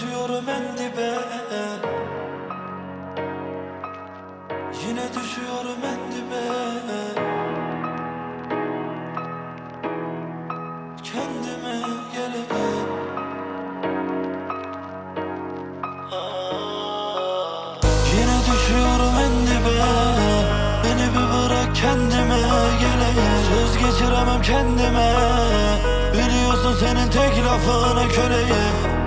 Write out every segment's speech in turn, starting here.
düşüyorum en dibe. Yine düşüyorum en dibe. Kendime geleyim Yine düşüyorum en dibe. Beni bir bırak kendime geleyim Söz geçiremem kendime. Biliyorsun senin tek lafına köleyim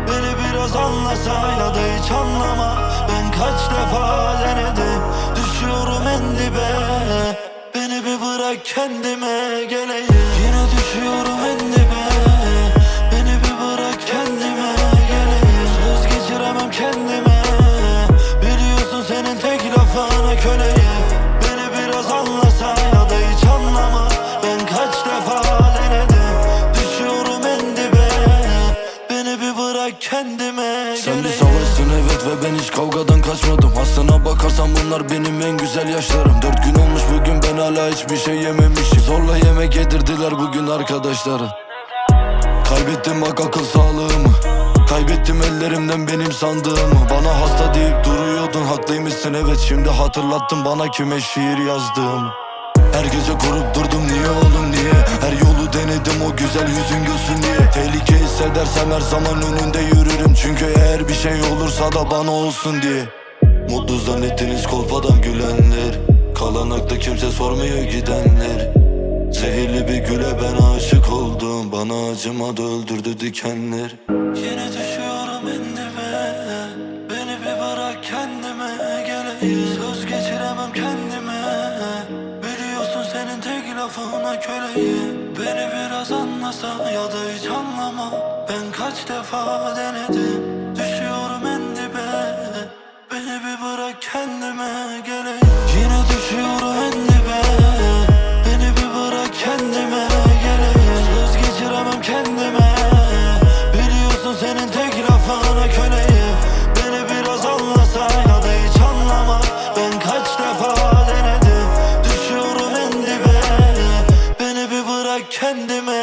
biraz anlasa ya da hiç anlama. Ben kaç defa denedim Düşüyorum en dibe. Beni bir bırak kendime geleyim bunlar benim en güzel yaşlarım. Dört gün olmuş bugün ben hala hiçbir şey yememişim. Zorla yemek yedirdiler bugün arkadaşlarım. Kaybettim bak akıl sağlığımı. Kaybettim ellerimden benim sandığımı. Bana hasta deyip duruyordun haklıymışsın. Evet Şimdi hatırlattın bana kime şiir yazdığımı. Her gece korup durdum niye oğlum niye? Her yolu denedim o güzel yüzün gülsün diye. Tehlike hissedersem her zaman önünde yürürüm. Çünkü eğer bir şey olursa da bana olsun diye Mutlu zannettiniz kolpadan gülenler. Kalan akta kimse sormuyor gidenler. Zehirli bir güle ben aşık oldum. Bana acımadı öldürdü dikenler. Yine düşüyorum en dibe Beni bir bırak kendime. Geleyim Söz geçiremem kendime. Biliyorsun senin tek lafına köleyim Beni biraz anlasa ya da hiç anlama. Ben kaç defa denedim kendime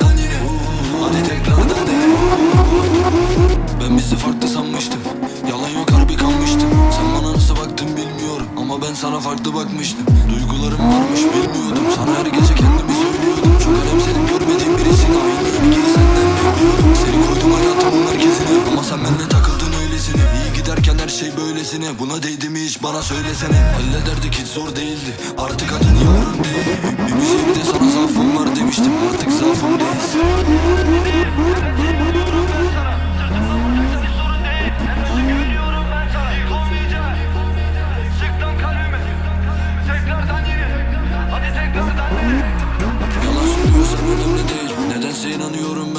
ben bizi farklı sanmıştım Yalan yok harbi kalmıştım Sen bana nasıl baktın bilmiyorum Ama ben sana farklı bakmıştım. Duygularım varmış bilmiyordum. Sana her gece kendimi söylüyordum. Çok önemsedim görmediğim birisini Aynı ilgiyi senden bekliyordum. Seni koydum hayatımın merkezine. Ama sen benimle takıldın öylesine. İyi giderken her şey böylesine. Buna değdi mi hiç bana söylesene. Hallederdik hiç zor değildi. Artık adın yavrum değil. Bir müzikte sana zaafım var demiştim. Artık zaafım değilsin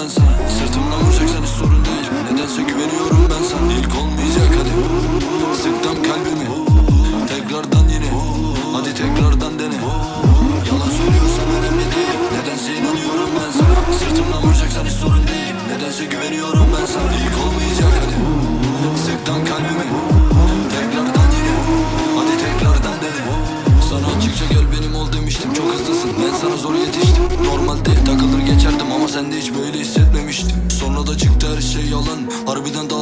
ben sana. Sırtımdan vuracaksan hiç sorun değil. Nedense güveniyorum ben sana. İlk olmayacak hadi. Sıktım kalbimi. Tekrardan yine. Hadi tekrardan dene. Yalan söylüyorsan önemli değil. Nedense inanıyorum ben sana. Sırtımdan vuracaksan hiç sorun değil. Nedense güveniyorum ben sana. İlk olmayacak hadi. Sıktım kalbimi. Tekrardan yine. Hadi tekrardan dene. Sana açıkça gel benim ol demiştim. Çok hızlısın. Ben sana zor yetiştim ama sende hiç böyle hissetmemiştim. Sonra da çıktı her şey yalan. Harbiden daldım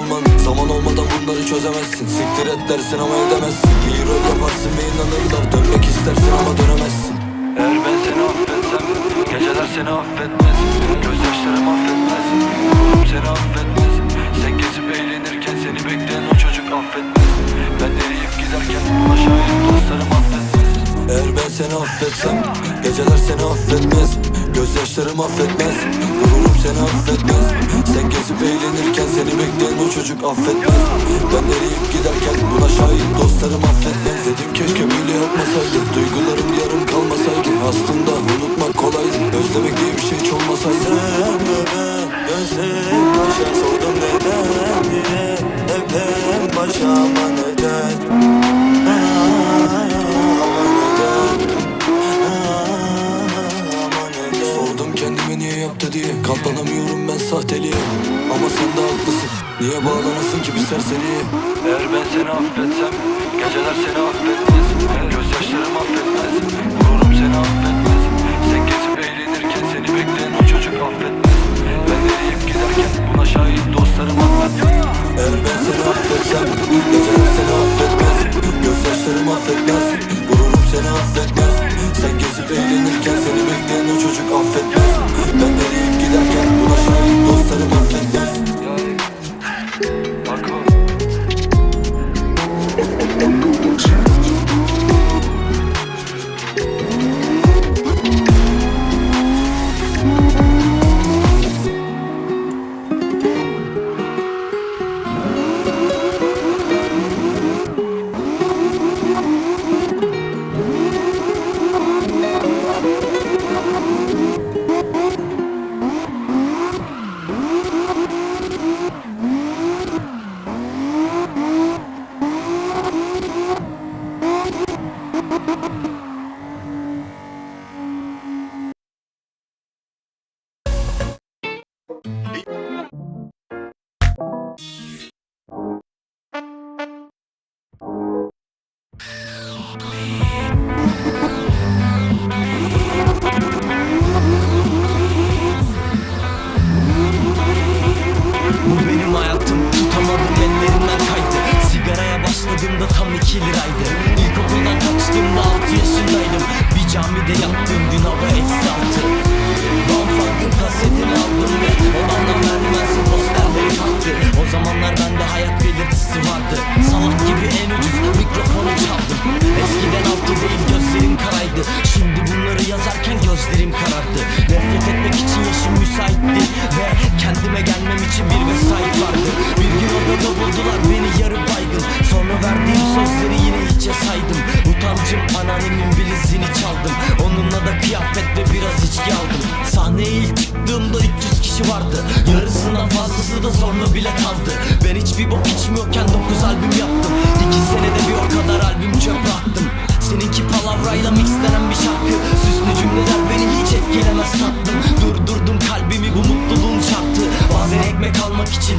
olman Zaman olmadan bunları çözemezsin. Siktir et dersin ama edemezsin. İyi rol yaparsın ve inanırlar. Dönmek istersin ama dönemezsin. Eğer ben seni affetsem Geceler seni affetmez. Gözyaşlarım affetmez. Ruhum seni affetmez. Sen gezip eğlenirken seni bekleyen o çocuk affetmez. Ben eriyip giderken buna şahit dostlarım affetmez. Eğer ben seni affetsem Geceler seni affetmez. Gözyaşlarım affetmez çocuk affetmez. Ben eriyip giderken buna şahit dostlarım affetmez. Dedim keşke böyle yapmasaydım. Duygularım yarım kalmasaydı. Aslında unutmak kolaydı. Özlemek diye bir şey hiç olmasaydı serseriye Eğer ben seni affetsem Geceler seni affetmez. Gözyaşlarım affetmez Gururum seni affetmez. Sen gezip eğlenirken seni bekleyen o çocuk affetmez. Ben eriyip giderken buna şahit dostlarım affetmez. Eğer ben seni affetsem Geceler seni affetmez. Gözyaşlarım affetmez Gururum seni affetmez. Sen gezip eğlenirken seni bekleyen o çocuk affetmez. Ben Bu benim hayatım tutamadım ellerimden kaydı. Sigaraya başladığımda tam iki liraydı. İlkokuldan kaçtığımda altı yaşındaydım. Bir camide yattığım gün hava eksi gözlerim karardı. Nefret etmek için yaşım müsaitti. Ve kendime gelmem için bir vesait vardı. Bir gün odada buldular beni yarı baygın. Sonra verdiğim sözleri yine için.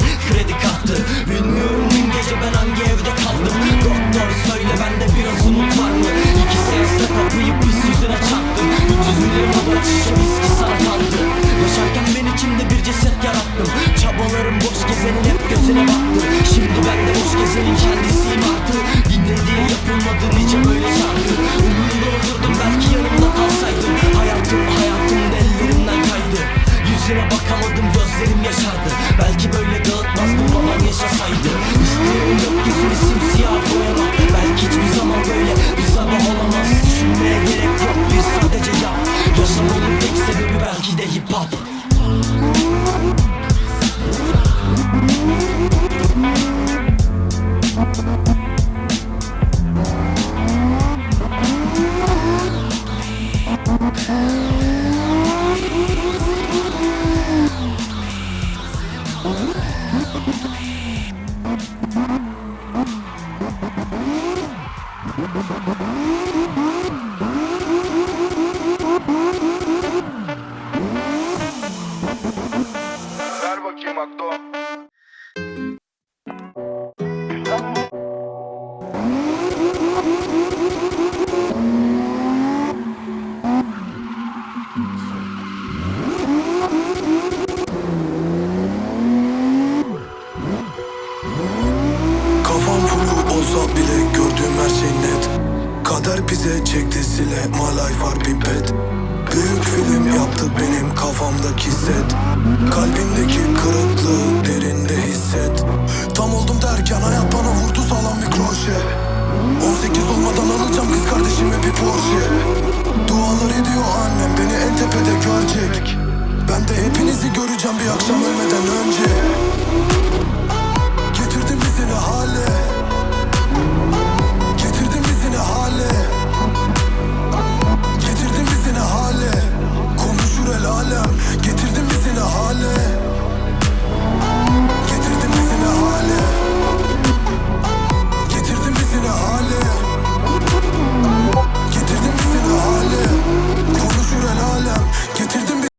My life pipet Büyük film yaptı benim kafamdaki set. Kalbindeki kırıklığı derinde hisset. Tam oldum derken hayat bana vurdu sağlam bir kroşe 18 olmadan alacağım kız kardeşime bir Porsche. Dualar ediyor annem beni en tepede görecek. Ben de hepinizi göreceğim bir akşam